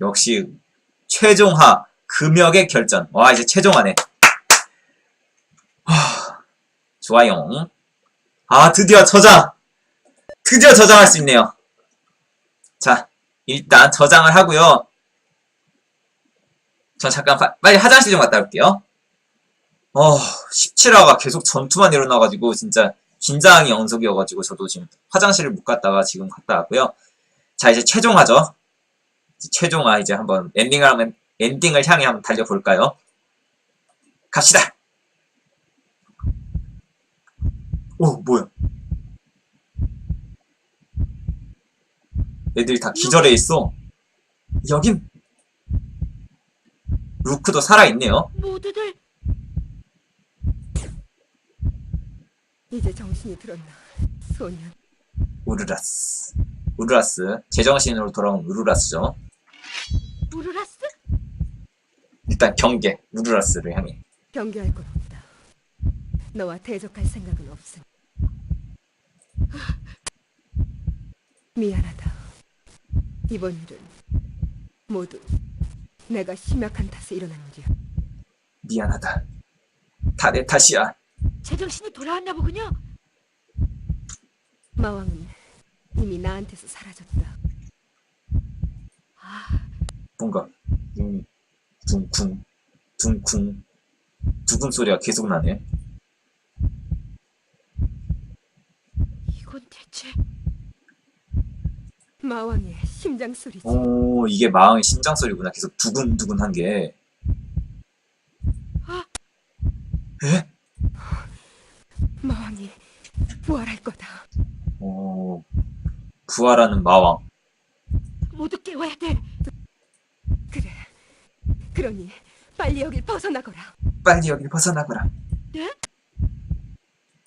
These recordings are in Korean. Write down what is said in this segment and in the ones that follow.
역시 최종화 금역의 결전. 와 이제 최종화네. 하, 좋아요. 아 드디어 저장. 드디어 저장할 수 있네요. 자 일단 저장을 하고요. 전 잠깐 파- 빨리 화장실 좀 갔다 올게요. 어 17화가 계속 전투만 일어나가지고 진짜 긴장이 연속이어가지고 저도 지금 화장실을 못 갔다가 지금 갔다 왔고요. 자 이제 최종화죠. 최종화 이제 한번 엔딩을 하면 엔딩을 향해 한번 달려볼까요? 갑시다. 오 뭐야? 애들이 다 기절해 있어. 여긴 루크도 살아 있네요. 모두들 이제 정신이 들었나, 소년. 우르라스. 우르라스. 제정신으로 돌아온 우르라스죠. 우르라스? 일단 경계. 우르라스를 향해. 경계할 건 없다. 너와 대적할 생각은 없으니. 미안하다. 이번 일은 모두 내가 심약한 탓에 일어난 일이야. 미안하다. 다 내 탓이야. 제정신이 돌아왔나 보군요. 마왕은 이미 나한테서 사라졌다. 뭔가 음, 둥쿵 둥쿵 두근 소리가 계속 나네. 이건 대체 마왕의 심장 소리지. 오 이게 마왕의 심장 소리구나. 계속 두근두근한 게. 에? 마왕이 부활할 거다. 오 부활하는 마왕. 모두 깨워야 돼. 그래. 그러니 빨리 여길 벗어나거라. 빨리 여길 벗어나거라. 네?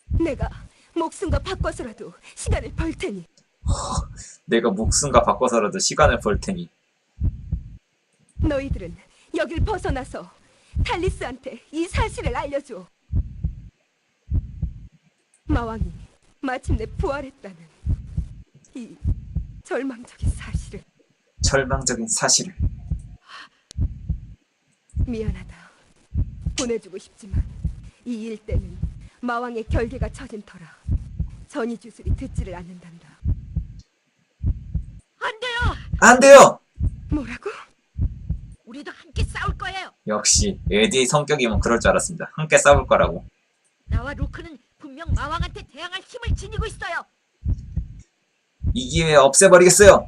내가 목숨과 바꿔서라도 시간을 벌 테니 내가 목숨과 바꿔서라도 시간을 벌 테니. 너희들은 여길 벗어나서 탈리스한테 이 사실을 알려줘. 마왕이 마침내 부활했다는 이 절망적인 사실을 절망적인 사실을. 미안하다. 보내주고 싶지만 이 일대는 마왕의 결계가 처진 터라 전이 주술이 듣지를 않는단다. 안 돼요. 안 돼요. 뭐라고? 우리도 함께 싸울 거예요. 역시 에디의 성격이면 그럴 줄 알았습니다. 함께 싸울 거라고. 나와 루크는 분명 마왕한테 대항할 힘을 지니고 있어요. 이 기회에 없애버리겠어요.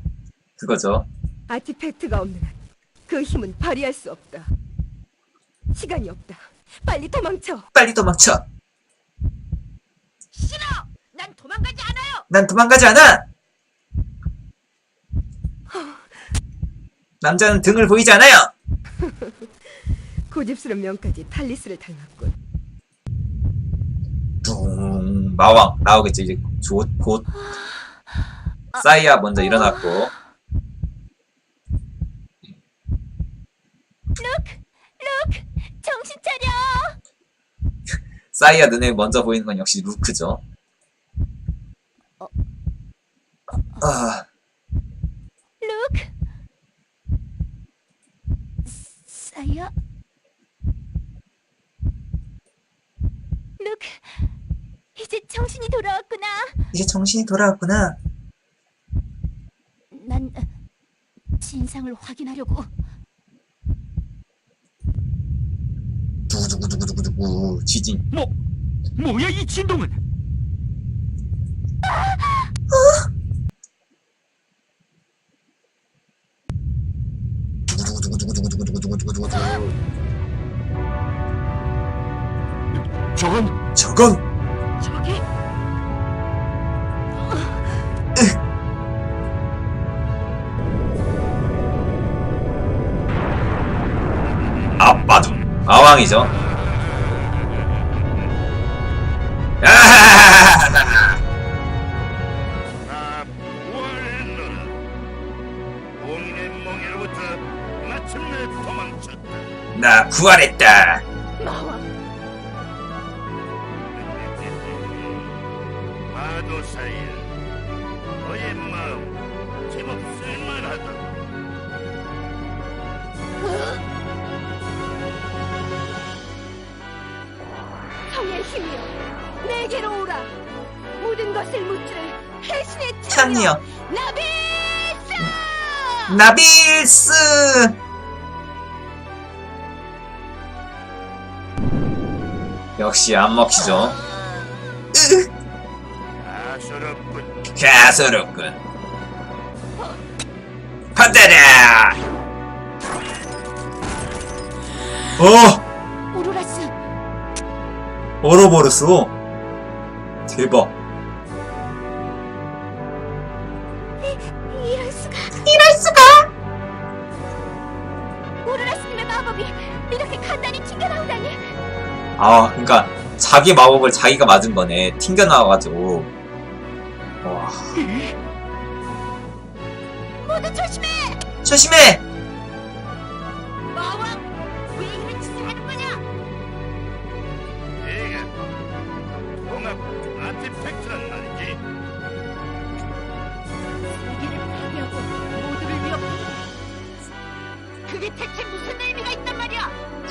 그거죠. 아티팩트가 없는 한 그 힘은 발휘할 수 없다. 시간이 없다. 빨리 도망쳐. 빨리 도망쳐. 싫어. 난 도망가지 않아요. 난 도망가지 않아. 남자는 등을 보이지 않아요. 고집스런 명까지 탈리스를 닮았군. 둥 마왕 나오겠죠 이제 곧, 곧 사이아 먼저 일어났고 정신 차려. 사이아 눈에 먼저 보이는 건 역시 루크죠. 아 룩. 사야. 룩. 이제 정신이 돌아왔구나. 이제 정신이 돌아왔구나. 난 진상을 확인하려고. 두구두구두구두구두구 지진. 뭐 뭐야 이 진동은? 두구두구두구두구두구두구두구두구. 저건 저건 상황이죠. 아, 나 구하랬다. 마도사인 너의 마음 제법 쓸만하다. 힘이여 내게로 오라 모든 것을 묻줄 해신의 찬이요. 나비스 나빌스! 역시 안 먹히죠. 아서럽군. 가소롭군. 받아라! 어! 얼어버렸어. 대박. 이럴 수가 이럴 수가 오로라스님의 마법이 이렇게 간단히 튕겨나오다니 아, 그니까, 자기 마법을 자기가 맞은 거네. 튕겨나와가지고. 와. 모두 조심해 조심해!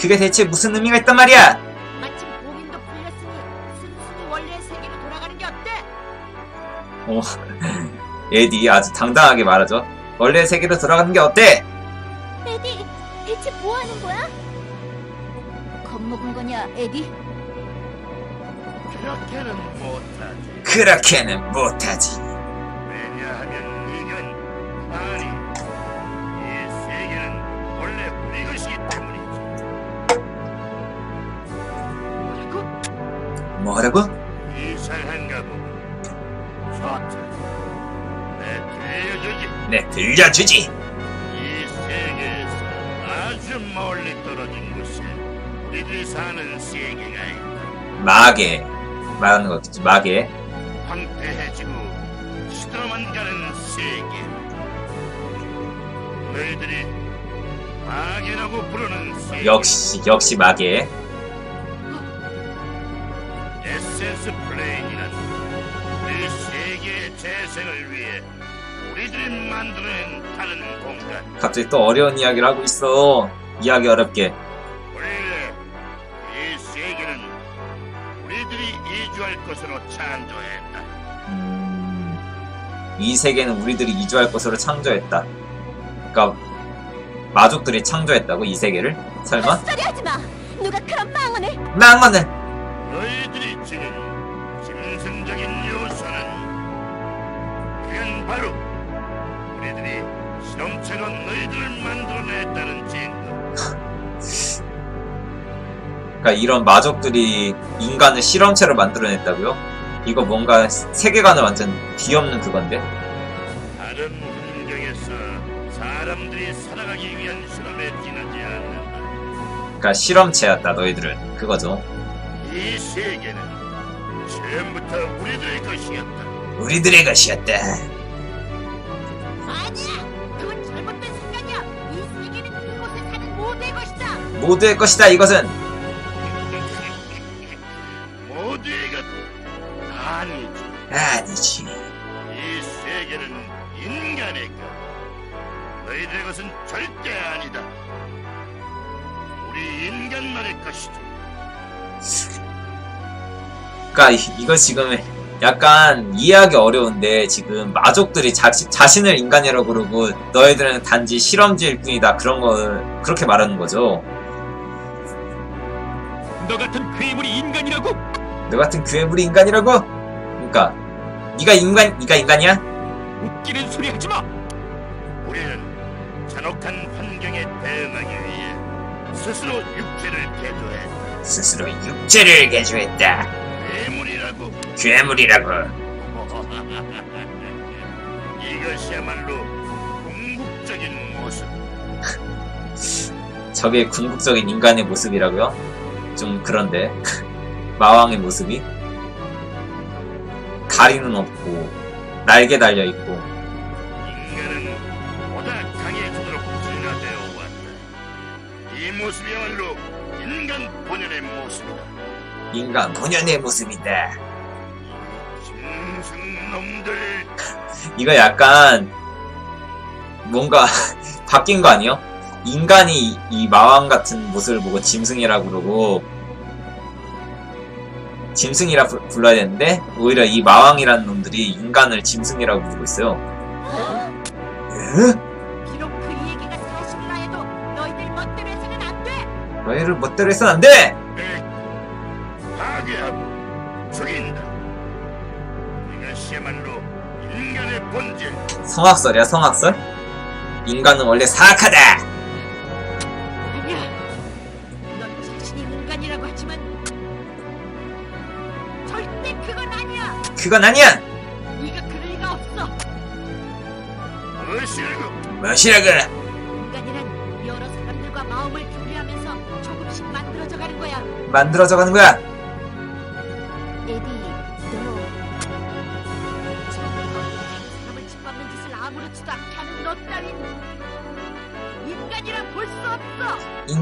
그게 대체 무슨 의미가 있단 말이야? 마침 봉인도 풀렸으니 순순히 원래의 세계로 돌아가는 게 어때? 어, 에디 아주 당당하게 말하죠. 원래 세계로 돌아가는 게 어때? 에디 대체 뭐 하는 거야? 겁먹은 거냐 에디? 그렇게는 못하지. 그렇게는 못하지. 왜냐하면 이건 아니 뭐라고? 뭐라고? 이상한가 보군. 좋다. 내 들려주지. 네, 들려주지. 이 세계에서 아주 멀리 떨어진 곳에 우리들이 사는 세계가 있다. 마계. 말하는 거겠지, 마계. 황폐해지고 시들어만 가는 세계. 너희들이 마계라고 부르는 세계. 역시, 역시 마계. 에센스 플레인이란 우리 세계의 재생을 위해 우리들이 만들어낸 다른 공간. 갑자기 또 어려운 이야기를 하고 있어. 이야기 어렵게. 원래 이 세계는 우리들이 이주할 것으로 창조했다. 음, 이 세계는 우리들이 이주할 것으로 창조했다. 그니까, 마족들이 창조했다고, 이 세계를? 설마? 소리 하지 마 누가 그런 망언을 망언을! 너희들이 지닌 짐승적인 요소는 그건 바로 우리들이 실험체로 너희들을 만들어냈다는 증거. 그러니까 이런 마족들이 인간을 실험체로 만들어냈다고요? 이거 뭔가 세계관을 완전 뒤엎는 그건데? 다른 환경에서 사람들이 살아가기 위한 실험에 지나지 않는다. 그러니까 실험체였다 너희들은 그거죠. 이 세계는 처음부터 우리들의 것이었다. 우리들의 것이었다. 아니야! 그건 잘못된 생각이야! 이 세계는 그곳에 사는 모두의 것이다! 모두의 것이다 이것은. 이- 이거 지금 약간 이해하기 어려운데 지금 마족들이 자, 자신을 인간이라고 그러고 너희들은 단지 실험지일 뿐이다 그런 걸 그렇게 말하는 거죠. 너 같은 괴물이 인간이라고? 너 같은 괴물이 인간이라고? 그러니까 네가 인간 네가 인간이야? 웃기는 소리 하지 마. 우리는 잔혹한 환경에 대응하기 위해 스스로 육체를 개조했다. 스스로 육체를 개조했다. 괴물이라고. 이것이야말로 궁극적인 모습. 저게 궁극적인 인간의 모습이라고요? 좀 그런데 마왕의 모습이 다리는 없고 날개 달려 있고 인간은 보다 강해지도록 진화되어 왔다. 이 모습이야말로 인간 본연의 모습이다. 인간 본연의 모습이다. 짐승 놈들 이거 약간 뭔가 바뀐 거 아니에요? 인간이 이 마왕 같은 모습을 보고 짐승이라고 그러고 짐승이라 부- 불러야 되는데 오히려 이 마왕이라는 놈들이 인간을 짐승이라고 부르고 있어요. 에? 비록 그 얘기가 사실이라 해도 너희들 멋대로 해서는 안 돼. 너희를 멋대로 해서는 안 돼! 파괴하고 성악설이야 성악설? 인간은 원래 사악하다! 아니야. 넌 자신이 인간이라고 하지만 절대 그건 아니야. 그건 아니야! 네가 그럴 리가 없어. 무엇이라고? 무엇이라고 인간이란 여러 사람들과 마음을 교류하면서 조금씩 만들어져 가는 거야. 만들어져 가는 거야!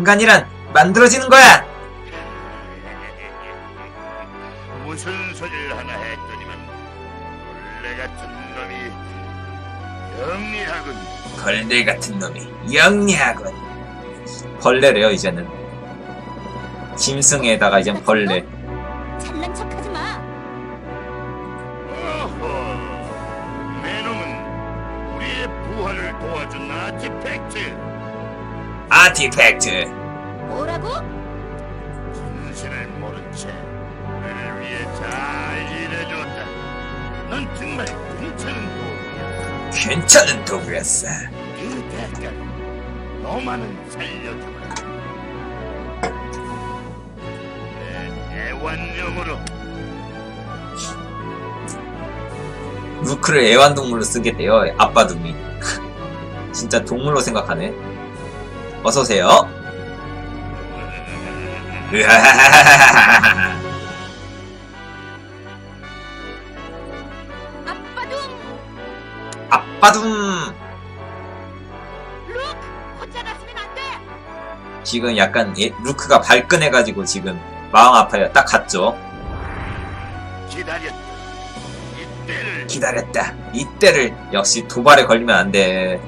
인간이란 만들어지는 거야! 무슨 소리를 하나 했더니만 원래 같은 놈이 영리하군. 벌레 같은 놈이 영리하군. 벌레래요 이제는. 짐승에다가 이젠 벌레. 아티팩트. 뭐라고? 진실을 모른 채 우리를 위해 잘 일해줬다. 넌 정말 괜찮은 도구야. 괜찮은 도구였어. 그 대가로 너만은 살려주마. 내 애완용으로 루크를 애완동물로 쓰겠대요. 아빠 둠이. 진짜 동물로 생각하네. 어서오세요. 으하하하하하. 아빠도 아빠 둠. 룩 혼자 놨으면 안 돼. 지금 약간 예- 루크가 발끈해가지고 지금 마음 아파요. 딱 갔죠. 기다렸다. 이때를 기다렸다. 이때를 역시 도발에 걸리면 안 돼.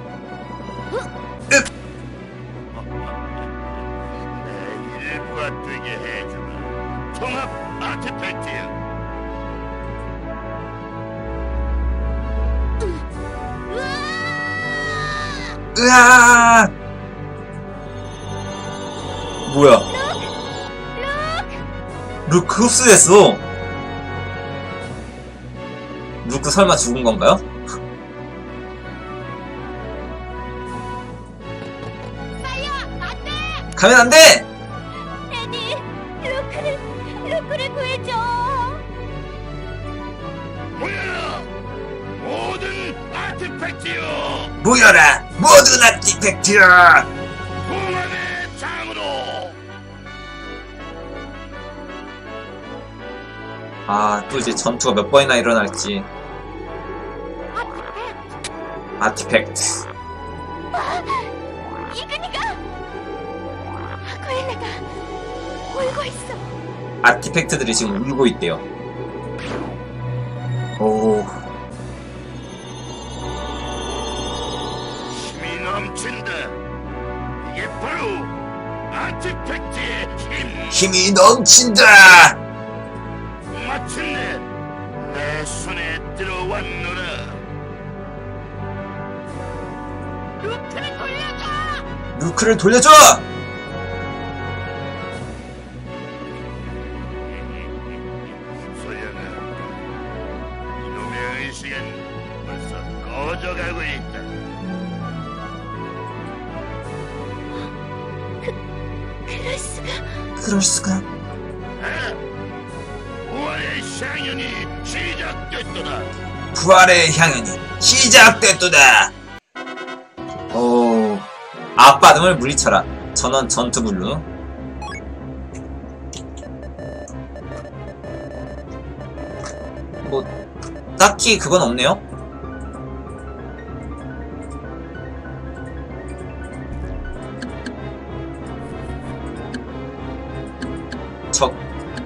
아! 뭐야? 루크 흡수됐어. 루크 설마 죽은 건가요? 가면 안 돼! 에디, 루크를 루크를 구해줘. 모여라! 모든 아티팩트요! 모여라! 모든 아티팩트! 공안의 장으로! 아, 또 이제 전투가 몇 번이나 일어날지. 아티팩트. 아티팩트. 이근이가 아쿠엘레가 울고 있어. 아티팩트들이 지금 울고 있대요. 오, 힘. 힘이 넘친다! 마침내 내 손에 들어왔노라. 루크를 돌려줘. 루크를 돌려줘! 소영아, 이놈의 의식은 벌써 꺼져가고 있다. 그럴 수가. 아, 우아의 향연이 시작됐도다. 부활의 향연이 시작됐도다! 오, 앞바람을 물리쳐라. 전원 전투 블루. 뭐, 딱히 그건 없네요? 적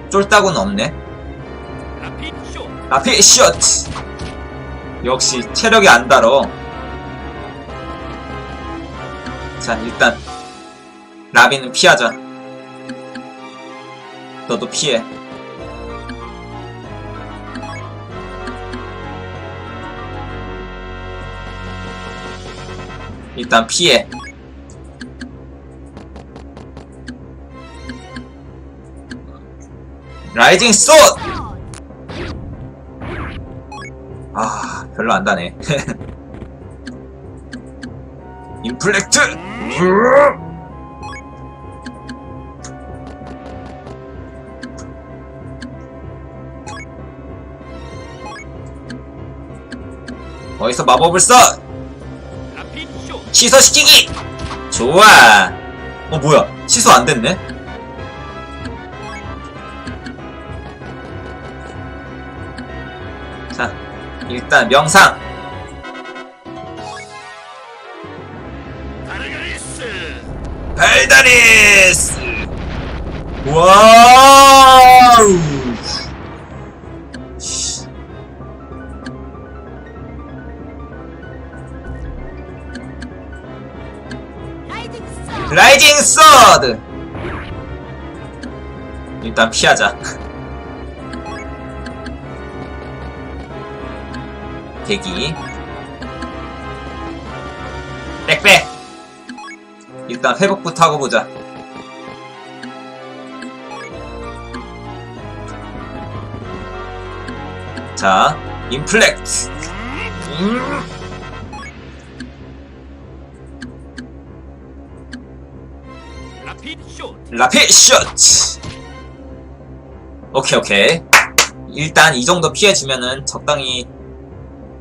쫄딱은 없네. 라피 슛 역시 체력이 안 달어. 자 일단 라비는 피하자. 너도 피해. 일단 피해. 라이징 쏘! 아, 별로 안 다네. 인플렉트! 어디서 마법을 써! 쇼 취소시키기! 좋아! 어, 뭐야. 취소 안 됐네? 일단 명상! 발다리스! 와우! 라이징 서드! 일단 피하자. 대기. 빽빽! 일단 회복부터 하고 보자. 자, 인플렉트! 음. 라핏 슛! 오케이, 오케이. 일단 이 정도 피해주면은 적당히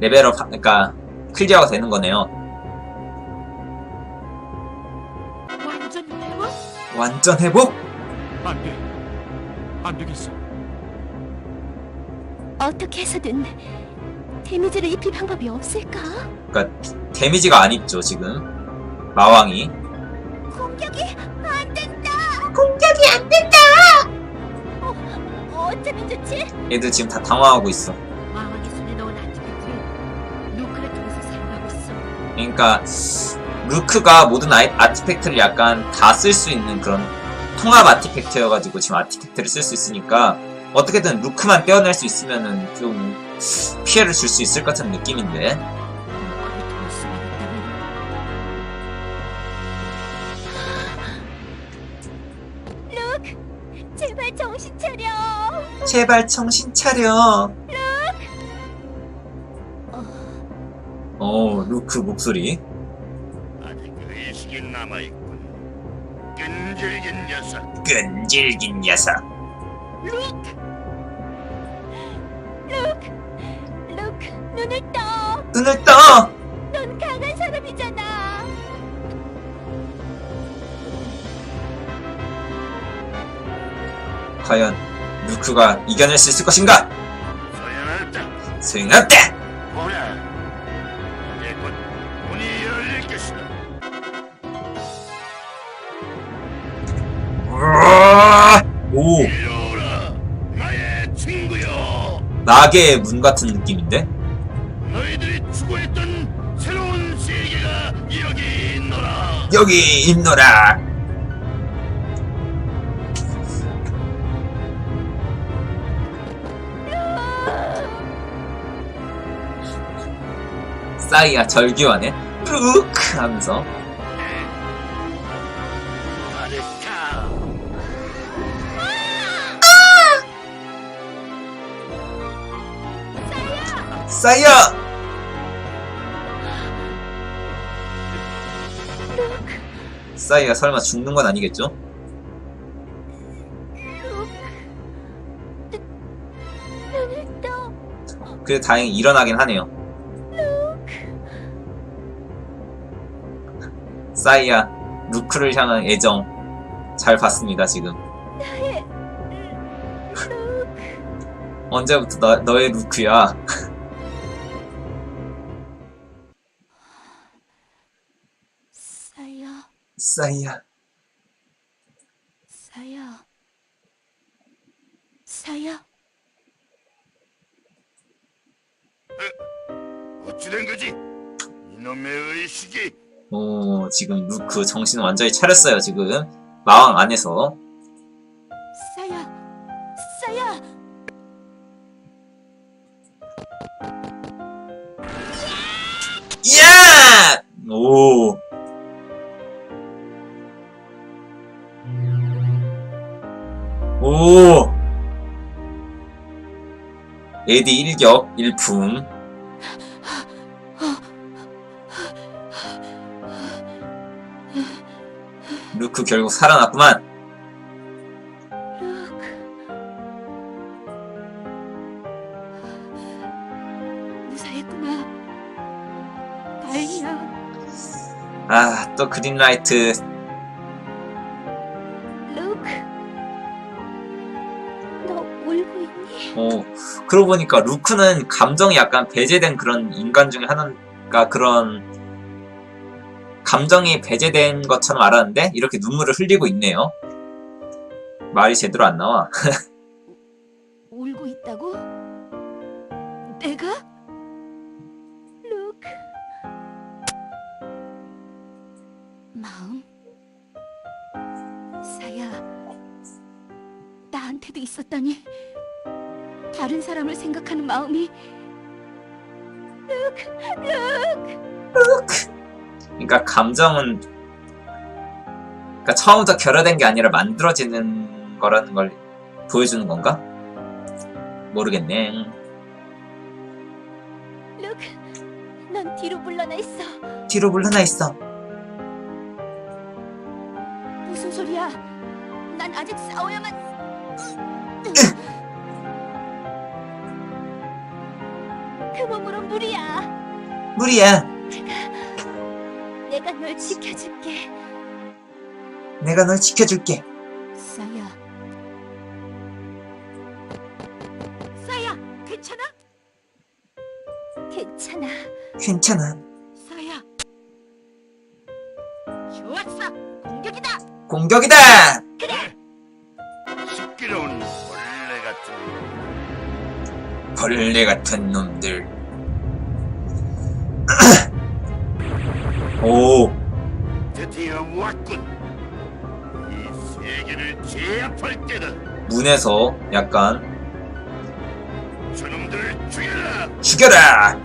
레벨업, 하- 그니까, 클리어가 되는 거네요. 완전 회복? 완전 회복? 안돼 안 되겠어 어떻게 해서든 데미지를 입힐 방법이 없을까? 그니까, 데미지가 안 입죠, 지금. 마왕이. 공격이 안 된다. 공격이 안 된다. 어, 어쩌면 좋지? 얘들 지금 다 당황하고 있어. 그러니까 루크가 모든 아이, 아티팩트를 약간 다 쓸 수 있는 그런 통합 아티팩트여가지고 지금 아티팩트를 쓸 수 있으니까 어떻게든 루크만 떼어낼 수 있으면은 좀 피해를 줄 수 있을 것 같은 느낌인데 제발 정신 차려. 제발 정신 차려 어 루크 목소리. 아직 의식이 남아있군. 끈질긴 녀석. 끈질긴 녀석. 루크, 루크, 루크, 눈을 떠. 눈을 떠! 넌 강한 사람이잖아. 과연 루크가 이겨낼 수 있을 것인가? 소연할다. 소용없다 낙의 문 같은 느낌인데? 너희들이 추구했던 새로운 세계가 여기 있노라. 여기 있노라. 싸이야 절규하네. 루크 하면서 싸이야 싸이야 설마 죽는 건 아니겠죠? 그래 다행히 일어나긴 하네요. 싸이야 루크를 향한 애정 잘 봤습니다 지금. 루크, 언제부터 너, 너의 루크야 싸이야. 사야, 사야. 어찌된 거지? 이놈의 의식이. 오 지금 루크 정신 완전히 차렸어요 지금. 마왕 안에서. 사야, 사야. 에디 일격 일품 루크 결국 살아났구만 무사했구나. 다행이야. 아 또 그린라이트 그러고 보니까 루크는 감정이 약간 배제된 그런 인간 중에 하나가 그런 감정이 배제된 것처럼 알았는데 이렇게 눈물을 흘리고 있네요 말이 제대로 안 나와 울고 있다고? 내가? 루크. 마음? 사야, 나한테도 있었다니. 다른 사람을 생각하는 마음이. 루크, 루크. 그러니까 감정은 그러니까 처음부터 결여된 게 아니라 만들어지는 거라는 걸 보여주는 건가? 모르겠네. 루크, 넌 뒤로 물러나 있어. 뒤로 물러나 있어. 무리야. 내가 널 지켜줄게. 내가 널 지켜줄게. 사야. 사야, 괜찮아? 괜찮아. 괜찮아. 사야. 좋았어. 공격이다. 공격이다. 시끄러운 벌레 같은 벌레 같은 놈들. 오, 드디어 왔군. 이 세계를 제압할 때다. 문에서 약간 죽여라. 죽여라.